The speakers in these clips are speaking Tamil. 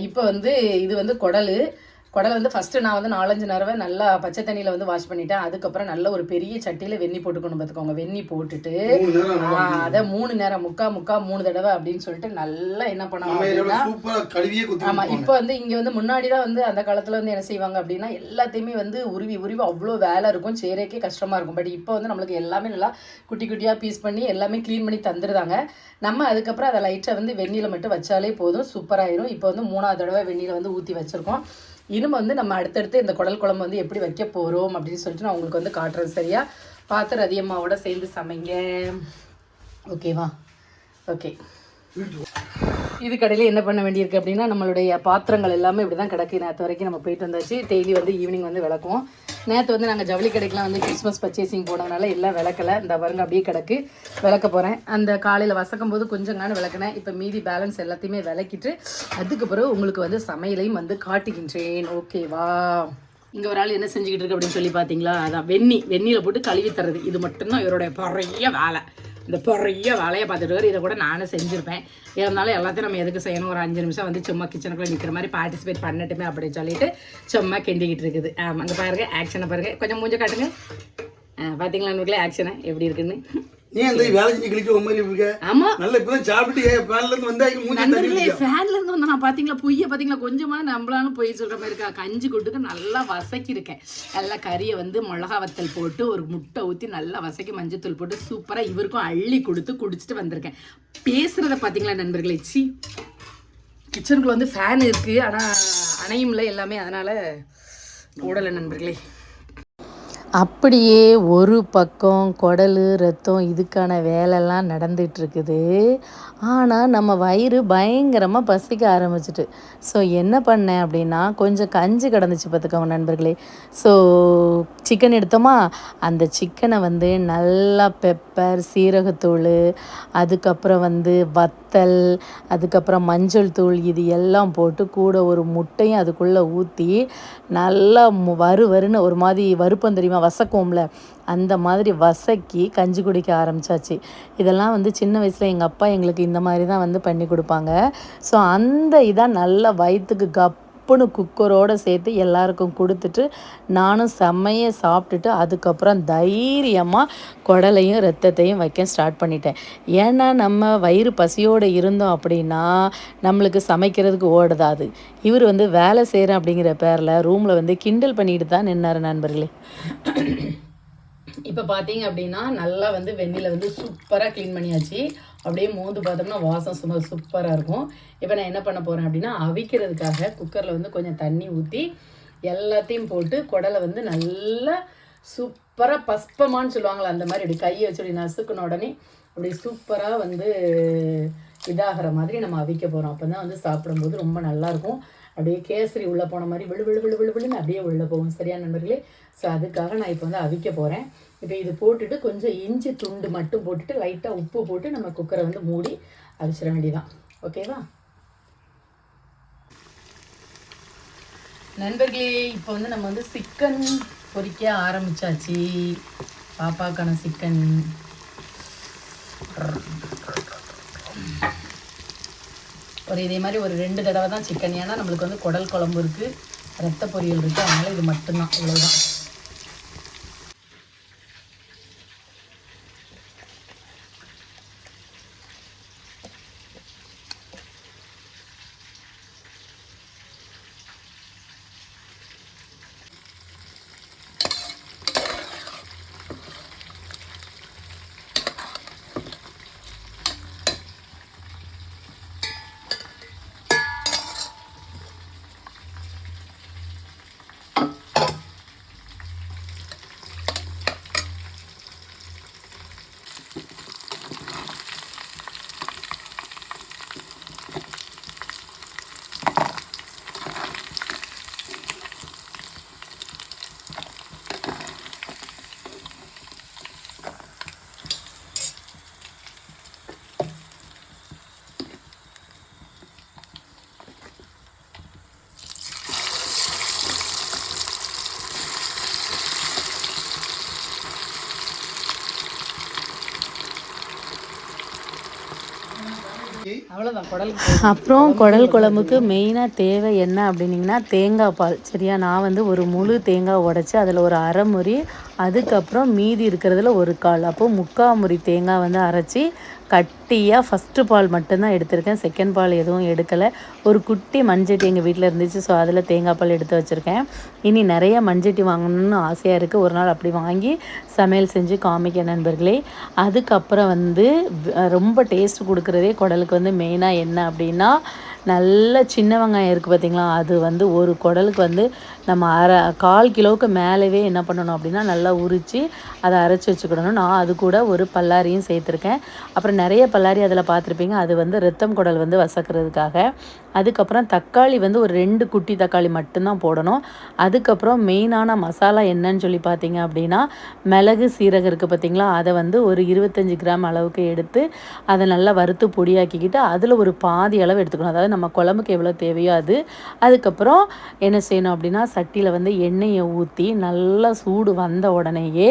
இப்போ வந்து இது வந்து குடல். குடல் வந்து ஃபஸ்ட்டு நான் வந்து நாலஞ்சு நேரவை நல்லா பச்சை தண்ணியில் வந்து வாஷ் பண்ணிட்டேன். அதுக்கப்புறம் நல்ல ஒரு பெரிய சட்டியில் வெந்நி போட்டுக்கணும் பார்த்துக்கோங்க. வெந்நி போட்டுட்டு அதை மூணு நேரம் முக்கா முக்கா மூணு தடவை அப்படின்னு சொல்லிட்டு நல்லா என்ன பண்ணணும் நம்ம அப்படின்னா சூப்பரா கழுவியே குத்தி ஆமா கொடுப்பாங்க. இப்போ வந்து இங்க வந்து முன்னாடி தான் வந்து அந்த காலத்துல வந்து என்ன செய்வாங்க அப்படின்னா எல்லாத்தையுமே வந்து உருவி உருவி அவ்வளோ வேலை இருக்கும். சேரக்கே கஷ்டமா இருக்கும். பட் இப்போ வந்து நம்மளுக்கு எல்லாமே நல்லா குட்டி குட்டியா பீஸ் பண்ணி எல்லாமே க்ளீன் பண்ணி தந்துருதாங்க. நம்ம அதுக்கப்புறம் அதை லைட்டை வந்து வெந்நில மட்டும் வச்சாலே போதும். சூப்பராயிரும். இப்போ வந்து மூணாவது தடவை வெந்நில வந்து ஊற்றி வச்சிருக்கோம். இனிமே வந்து நம்ம அடுத்தடுத்து இந்த குடல் குழம்பு வந்து எப்படி வைக்க போகிறோம் அப்படின்னு சொல்லிட்டு நான் உங்களுக்கு வந்து காட்டுறேன் சரியா? பார்த்து ரதியம்மாவோட சேர்ந்து சமைங்க. ஓகேவா? ஓகே. இது கடையில் என்ன பண்ண வேண்டியிருக்கு அப்படின்னா நம்மளுடைய பாத்திரங்கள் எல்லாமே இப்படி தான் கிடக்கு. நேற்று வரைக்கும் நம்ம போயிட்டு வந்தாச்சு. டெய்லி வந்து ஈவினிங் வந்து விளக்குவோம். நேற்று வந்து நாங்கள் ஜவுளி கடைக்கெலாம் வந்து கிறிஸ்மஸ் பர்ச்சேசிங் போனதுனால எல்லாம் விளக்கலை. இந்த வருங்க அப்படியே கிடக்கு. விளக்க போகிறேன் அந்த காலையில் வசக்கும் போது கொஞ்சம் காண விளக்குனேன். இப்போ மீதி பேலன்ஸ் எல்லாத்தையுமே விளக்கிட்டு அதுக்கு பிறகு உங்களுக்கு வந்து சமையலையும் வந்து காட்டுகின்றேன். ஓகேவா இங்கே ஒரு ஆள் என்ன செஞ்சுக்கிட்டு இருக்கு அப்படின்னு சொல்லி பார்த்தீங்களா அதான் வெந்நி வெந்நியில் போட்டு கழுவி தர்றது. இது மட்டும்தான் இவருடைய பெரிய வேலை. இந்த பெரிய வேலையை பார்த்துட்டு இதை கூட நானும் செஞ்சுருப்பேன். இருந்தாலும் எல்லாத்தையும் நம்ம எதுக்கு செய்யணும்? ஒரு அஞ்சு நிமிஷம் வந்து சும்மா கிச்சனுக்குள்ளே நிற்கிற மாதிரி பார்ட்டிசிபேட் பண்ணட்டுமே அப்படின்னு சொல்லிட்டு சும்மா கிண்டிக்கிட்டு இருக்குது. ஆமாம் அங்கே பாருங்கள் ஆக்ஷனை பாருங்கள் கொஞ்சம் மூஞ்ச காட்டுங்க. பார்த்தீங்களா நூறுல ஆக்ஷனை எப்படி இருக்குன்னு? நீ அந்த வேலை செஞ்சு கிழிக்கிற மாதிரி இருக்க? ஆமாம் நல்ல இப்பதான் சாப்பிட்டு ஃபேன்ல இருந்து வந்தா மூஞ்சி நண்பர்களே ஃபேன்ல இருந்து வந்து நான் பாத்தீங்களா பொய்ய பாத்தீங்களா? கொஞ்சமா நம்பளாலும் பொய் சொல்ற மாதிரி இருக்கா? கஞ்சி கொட்டுக்கு நல்லா வசக்கி இருக்கேன் நல்லா கறியை வந்து மிளகா வத்தல் போட்டு ஒரு முட்டை ஊத்தி நல்லா வசக்கி மஞ்சத்தூள் போட்டு சூப்பரா இவருக்கும் அள்ளி கொடுத்து குடிச்சிட்டு வந்திருக்கேன். பேசுறத பாத்தீங்களா நண்பர்களே? சி. கிச்சனுக்குள்ள வந்து ஃபேன் இருக்கு ஆனா அணையும்ல எல்லாமே அதனால ஓடலை நண்பர்களே. அப்படியே ஒரு பக்கம் குடல் ரத்தம் இதுக்கான வேலைலாம் நடந்துகிட்ருக்குது. ஆனால் நம்ம வயிறு பயங்கரமாக பசிக்க ஆரம்பிச்சிட்டு. ஸோ என்ன பண்ணேன் அப்படின்னா கொஞ்சம் கஞ்சி கிடந்துச்சு பார்த்துக்கோங்க நண்பர்களே. ஸோ சிக்கன் எடுத்தோமா? அந்த சிக்கனை வந்து நல்லா பெப்பர் சீரகத்தூள் அதுக்கப்புறம் வந்து வத்தல் அதுக்கப்புறம் மஞ்சள் தூள் இது எல்லாம் போட்டு கூட ஒரு முட்டையும் அதுக்குள்ளே ஊற்றி நல்லா மு- வறு வருன்னு ஒரு மாதிரி வறுப்பம் தெரியுமா வசக்குவோம்ல அந்த மாதிரி வசக்கி கஞ்சி குடிக்க ஆரம்பிச்சாச்சு. இதெல்லாம் வந்து சின்ன வயசில் எங்கள் அப்பா எங்களுக்கு இந்த மாதிரி தான் வந்து பண்ணி கொடுப்பாங்க. ஸோ அந்த இதான் நல்ல வயிற்றுக்கு கப் கப்புன்னு குக்கரோடு சேர்த்து எல்லாருக்கும் கொடுத்துட்டு நானும் செம்மையை சாப்பிட்டுட்டு அதுக்கப்புறம் தைரியமாக குடலையும் ரத்தத்தையும் வைக்க ஸ்டார்ட் பண்ணிட்டேன். ஏன்னா நம்ம வயிறு பசியோடு இருந்தோம் அப்படின்னா நம்மளுக்கு சமைக்கிறதுக்கு ஓடுதாது இவர் வந்து வேலை செய்கிறேன் அப்படிங்கிற பேரில் ரூமில் வந்து கிண்டல் பண்ணிட்டு தான் நின்னார் நண்பர்களே. இப்போ பார்த்தீங்க அப்படின்னா நல்லா வந்து வெந்நில வந்து சூப்பராக க்ளீன் பண்ணியாச்சு. அப்படியே மோந்து பார்த்தோம்னா வாசம் சும்மா சூப்பராக இருக்கும். இப்போ நான் என்ன பண்ண போகிறேன் அப்படின்னா அவிக்கிறதுக்காக குக்கரில் வந்து கொஞ்சம் தண்ணி ஊற்றி எல்லாத்தையும் போட்டு குடலை வந்து நல்லா சூப்பராக பஸ்பமான்னு சொல்லுவாங்களே அந்த மாதிரி அப்படி கையை வச்சு நசுக்கின நசுக்குன உடனே அப்படி சூப்பராக வந்து இதாகிற மாதிரி நம்ம அவிக்க போகிறோம் அப்போ தான் வந்து சாப்பிடும்போது ரொம்ப நல்லாயிருக்கும் அப்படியே கேசரி உள்ளே போன மாதிரி விழு விழு விழு விழு விழுன்னு அப்படியே உள்ளே போகும். சரியான நண்பர்களே? ஸோ அதுக்காக நான் இப்போ வந்து அவிக்க போகிறேன் இப்போ இது போட்டுட்டு கொஞ்சம் இஞ்சி துண்டு மட்டும் போட்டுட்டு லைட்டாக உப்பு போட்டு நம்ம குக்கரை வந்து மூடி அவிச்சிட வேண்டியதான் ஓகேவா நண்பர்களே இப்போ வந்து நம்ம வந்து சிக்கன் பொறிக்க ஆரம்பிச்சாச்சு. பாப்பாக்கான சிக்கன். ஒரு இதே மாதிரி ஒரு ரெண்டு தடவை தான் சிக்கன். ஏன்னா நம்மளுக்கு வந்து குடல் குழம்பு இருக்குது ரத்த பொரியல் இருக்குது அதனால் இது மட்டும்தான். இவ்வளோதான் அப்புறம் குடல் குழம்புக்கு மெயினாக தேவை என்ன அப்படின்னிங்கன்னா தேங்காய் பால். சரியா? நான் வந்து ஒரு முழு தேங்காய் உடச்சி அதில் ஒரு அரை முறி அதுக்கப்புறம் மீதி இருக்கிறதுல ஒரு கால். அப்போது முக்கால் முறி தேங்காய் வந்து அரைச்சி கட் குட்டியாக ஃபஸ்ட்டு பால் மட்டும்தான் எடுத்திருக்கேன். செகண்ட் பால் எதுவும் எடுக்கலை. ஒரு குட்டி மண்சட்டி எங்கள் வீட்டில் இருந்துச்சு. ஸோ அதில் தேங்காய் பால் எடுத்து வச்சுருக்கேன். இனி நிறைய மண்சட்டி வாங்கணும்னு ஆசையாக இருக்குது ஒரு நாள் அப்படி வாங்கி சமையல் செஞ்சு காமிக்க நண்பர்களே. அதுக்கப்புறம் வந்து ரொம்ப டேஸ்ட் கொடுக்குறதே குடலுக்கு வந்து மெயினாக என்ன அப்படின்னா நல்ல சின்ன வெங்காயம் இருக்குது பார்த்தீங்களா அது வந்து ஒரு குடலுக்கு வந்து நம்ம அரை கால் கிலோவுக்கு மேலவே என்ன பண்ணணும் அப்படின்னா நல்லா உரித்து அதை அரைச்சி வச்சுக்கிடணும். நான் அது கூட ஒரு பல்லாரியும் சேர்த்துருக்கேன். அப்புறம் நிறைய பல்லாரி அதில் பார்த்துருப்பீங்க. அது வந்து ரத்தம் குடல் வந்து வசக்கிறதுக்காக. அதுக்கப்புறம் தக்காளி வந்து ஒரு ரெண்டு குட்டி தக்காளி மட்டும்தான் போடணும். அதுக்கப்புறம் மெயினான மசாலா என்னன்னு சொல்லி பார்த்தீங்க அப்படின்னா மிளகு சீரகம் இருக்குது பார்த்தீங்களா அதை வந்து ஒரு இருபத்தஞ்சி கிராம் அளவுக்கு எடுத்து அதை நல்லா வறுத்து பொடியாக்கிக்கிட்டு அதில் ஒரு பாதி அளவு எடுத்துக்கணும். அதாவது நம்ம குழம்புக்கு எவ்வளோ தேவையோ அது. அதுக்கப்புறம் என்ன செய்யணும் அப்படின்னா சட்டியில் வந்து எண்ணெயை ஊற்றி நல்லா சூடு வந்த உடனேயே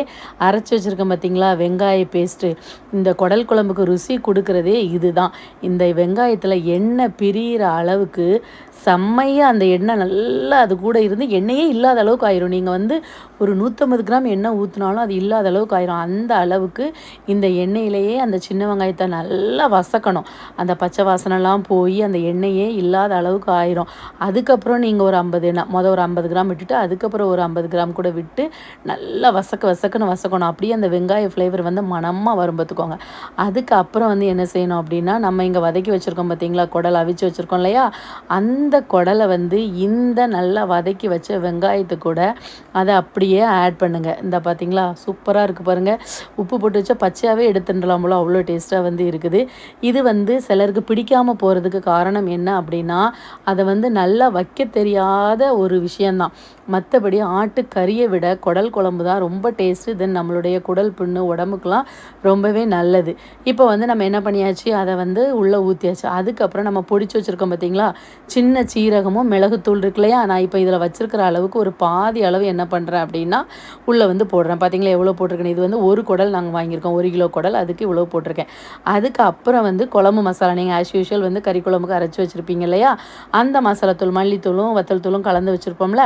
அரைச்சி வச்சுருக்கேன் பார்த்தீங்களா வெங்காய பேஸ்ட்டு இந்த குடல் குழம்புக்கு ருசி கொடுக்குறதே இதுதான். இந்த வெங்காயத்தில் எண்ணெய் பிரியிற அளவுக்கு செம்மையாக அந்த எண்ணெய் நல்லா அது கூட இருந்து எண்ணெயே இல்லாத அளவுக்கு ஆயிரும். நீங்கள் வந்து ஒரு நூற்றம்பது கிராம் எண்ணெய் ஊற்றினாலும் அது இல்லாத அளவுக்கு ஆயிரும். அந்த அளவுக்கு இந்த எண்ணெயிலேயே அந்த சின்ன வெங்காயத்தை நல்லா வசக்கணும். அந்த பச்சை வாசனைலாம் போய் அந்த எண்ணெய் இல்லாத அளவுக்கு ஆயிரும். அதுக்கப்புறம் நீங்கள் ஒரு ஐம்பது மொதல் ஒரு ஐம்பது கிராம் விட்டுட்டு அதுக்கப்புறம் ஒரு ஐம்பது கிராம் கூட விட்டு நல்லா வசக்க வசக்குன்னு வசக்கணும். அப்படியே அந்த வெங்காய ஃப்ளேவர் வந்து மணமாக வரும் பார்த்துக்கோங்க. அதுக்கப்புறம் வந்து என்ன செய்யணும் அப்படின்னா நம்ம இங்கே வதக்கி வச்சுருக்கோம் பார்த்தீங்களா? குடல் அவிச்சு வச்சுருக்கோம் இல்லையா? அந்த குடலை வந்து இந்த நல்லா வதக்கி வச்ச வெங்காயத்து கூட அதை அப்படியே ஆட் பண்ணுங்கள் இந்த பார்த்தீங்களா? சூப்பராக இருக்குது பாருங்கள் உப்பு போட்டு வச்சா பச்சையாகவே எடுத்துடலாம் போல. அவ்வளோ டேஸ்ட்டாக வந்து இருக்குது. இது வந்து சிலருக்கு பிடிக்காமல் போகிறதுக்கு காரணம் என்ன என்ன அப்படின்னா அதை வந்து நல்லா வைக்க தெரியாத ஒரு விஷயந்தான் மற்றபடி ஆட்டுக்கறியை விட குடல் குழம்பு தான் ரொம்ப டேஸ்ட்டு தென் நம்மளுடைய குடல் புண்ணு உடம்புக்கெலாம் ரொம்பவே நல்லது. இப்போ வந்து நம்ம என்ன பண்ணியாச்சு? அதை வந்து உள்ளே ஊற்றியாச்சு அதுக்கப்புறம் நம்ம பொடிச்சு வச்சுருக்கோம் பார்த்தீங்களா சின்ன சீரகமும் மிளகுத்தூள் இருக்கு இல்லையா? நான் இப்போ இதில் வச்சுருக்கிற அளவுக்கு ஒரு பாதி அளவு என்ன பண்ணுறேன் அப்படின்னா உள்ளே வந்து போடுறேன். பார்த்தீங்களா எவ்வளோ போட்டிருக்கேன்? இது வந்து ஒரு குடல் நாங்கள் வாங்கியிருக்கோம். ஒரு கிலோ குடல். அதுக்கு இவ்வளோ போட்டிருக்கேன். அதுக்கப்புறம் வந்து குழம்பு மசாலா. நீங்கள் ஆஸ் யூஷுவல் வந்து கறி குழம்புக்கு அரைச்சி வச்சுருப்பீங்க இல்லையா? அந்த மசாலாத்தூள் மல்லித்தூளும் வத்தல் தூளும் கலந்து வச்சுருப்போம்ல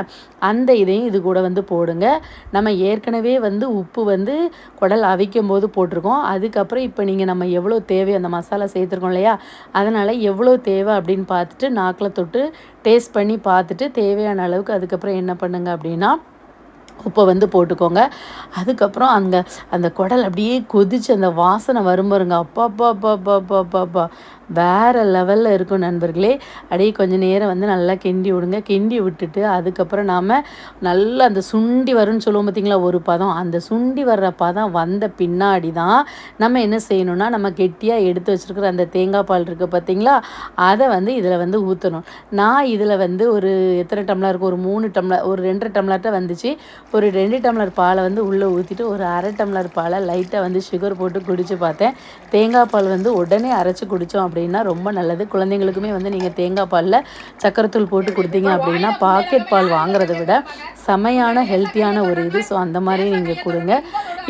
அந்த இதையும் இது கூட வந்து போடுங்க. நம்ம ஏற்கனவே வந்து உப்பு வந்து குடல் அவிக்கும் போது போட்டிருக்கோம். அதுக்கப்புறம் இப்போ நீங்கள் நம்ம எவ்வளோ தேவை அந்த மசாலா சேர்த்துருக்கோம் இல்லையா? அதனால் எவ்வளோ தேவை அப்படின்னு பார்த்துட்டு நாக்கில் தொட்டு டேஸ்ட் பண்ணி பார்த்துட்டு தேவையான அளவுக்கு அதுக்கப்புறம் என்ன பண்ணுங்க அப்படின்னா உப்பை வந்து போட்டுக்கோங்க. அதுக்கப்புறம் அங்கே அந்த குடல் அப்படியே கொதிச்சு அந்த வாசனை வரும் பாருங்க. அப்பா அப்பா அப்பா அப்பா அப்பா அப்பா அப்பா. வேறு லெவலில் இருக்கும் நண்பர்களே. அப்படியே கொஞ்சம் நேரம் வந்து நல்லா கிண்டி விடுங்க. கிண்டி விட்டுட்டு அதுக்கப்புறம் நாம் நல்லா அந்த சுண்டி வரும்னு சொல்லுவோம் பார்த்தீங்களா ஒரு பதம். அந்த சுண்டி வர்ற பதம் வந்த பின்னாடி தான் நம்ம என்ன செய்யணும்னா நம்ம கெட்டியாக எடுத்து வச்சுருக்கிற அந்த தேங்காய் பால் இருக்குது பார்த்திங்களா அதை வந்து இதில் வந்து ஊற்றணும் நான் இதில் வந்து ஒரு எத்தனை டம்ளர் இருக்கும் ஒரு மூணு டம்ளர் ஒரு ரெண்டரை டம்ளர்ட்ட வந்துச்சு. ஒரு ரெண்டு டம்ளர் பாலை வந்து உள்ளே ஊற்றிட்டு ஒரு அரை டம்ளர் பாலை லைட்டாக வந்து சுகர் போட்டு குடித்து பார்த்தேன். தேங்காய் பால் வந்து உடனே அரைச்சி குடித்தோம் அப்படின்னா ரொம்ப நல்லது. குழந்தைங்களுக்குமே வந்து நீங்கள் தேங்காய் பாலில் சக்கரைத்தூள் போட்டு கொடுத்தீங்க அப்படின்னா பாக்கெட் பால் வாங்குறத விட செமையான ஹெல்த்தியான ஒரு இது. ஸோ அந்த மாதிரி நீங்கள் கொடுங்க.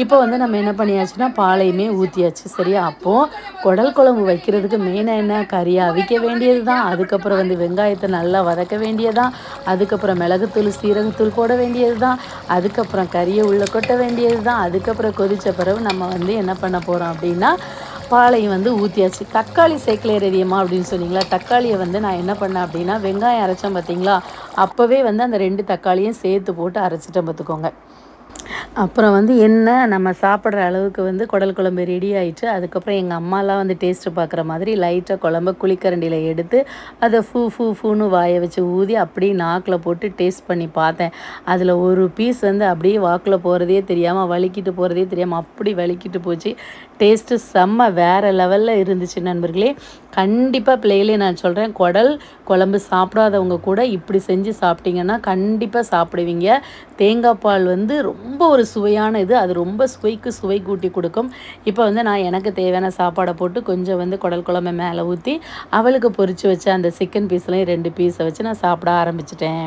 இப்போ வந்து நம்ம என்ன பண்ணியாச்சுன்னா பாலையுமே ஊற்றியாச்சு சரியா? அப்போது குடல் குழம்பு வைக்கிறதுக்கு மெயினாக என்ன? கறியை அவிக்க வேண்டியது தான் அதுக்கப்புறம் வந்து வெங்காயத்தை நல்லா வதக்க வேண்டியதான் அதுக்கப்புறம் மிளகுத்தூள் சீரகத்தூள் போட வேண்டியது தான் அதுக்கப்புறம் கறியை உள்ளே கொட்ட வேண்டியது தான் அதுக்கப்புறம் கொதித்த பிறகு நம்ம வந்து என்ன பண்ண போகிறோம் அப்படின்னா பாலையும் வந்து ஊற்றியாச்சு தக்காளி சேர்க்கல ரெடியம்மா அப்படின்னு சொன்னீங்களா? தக்காளியை வந்து நான் என்ன பண்ணேன் அப்படின்னா வெங்காயம் அரைச்சேன் பார்த்தீங்களா அப்போவே வந்து அந்த ரெண்டு தக்காளியும் சேர்த்து போட்டு அரைச்சிட்டேன் பார்த்துக்கோங்க அப்புறம் வந்து என்ன நம்ம சாப்பிட்ற அளவுக்கு வந்து குடல் குழம்பு ரெடி ஆயிட்டு அதுக்கப்புறம் எங்கள் அம்மாலாம் வந்து டேஸ்ட்டு பார்க்குற மாதிரி லைட்டாக குழம்பு குளிக்கரண்டியில் எடுத்து அதை ஃபூ ஃபூ ஃபூன்னு வாயை வச்சு ஊதி அப்படியே நாக்கில் போட்டு டேஸ்ட் பண்ணி பார்த்தேன். அதில் ஒரு பீஸ் வந்து அப்படியே வாக்கில் போகிறதே தெரியாமல் வலிக்கிட்டு போகிறதே தெரியாமல் அப்படி வலிக்கிட்டு போச்சு. டேஸ்ட்டு செம்ம வேறு லெவலில் இருந்துச்சு நண்பர்களே. கண்டிப்பாக பிள்ளைகளே நான் சொல்கிறேன் குடல் குழம்பு சாப்பிடாதவங்க கூட இப்படி செஞ்சு சாப்பிட்டீங்கன்னா கண்டிப்பாக சாப்பிடுவீங்க. தேங்காய் பால் வந்து ரொம்ப ஒரு சுவையான இது. அது ரொம்ப சுவைக்கு சுவை கூட்டி கொடுக்கும். இப்போ வந்து நான் எனக்கு தேவையான சாப்பாடை போட்டு கொஞ்சம் வந்து குடல் குழம்பு மேலே ஊற்றி அவளுக்கு பொறிச்சு வச்ச அந்த சிக்கன் பீஸ்லையும் ரெண்டு பீஸை வச்சு நான் சாப்பிட ஆரம்பிச்சிட்டேன்.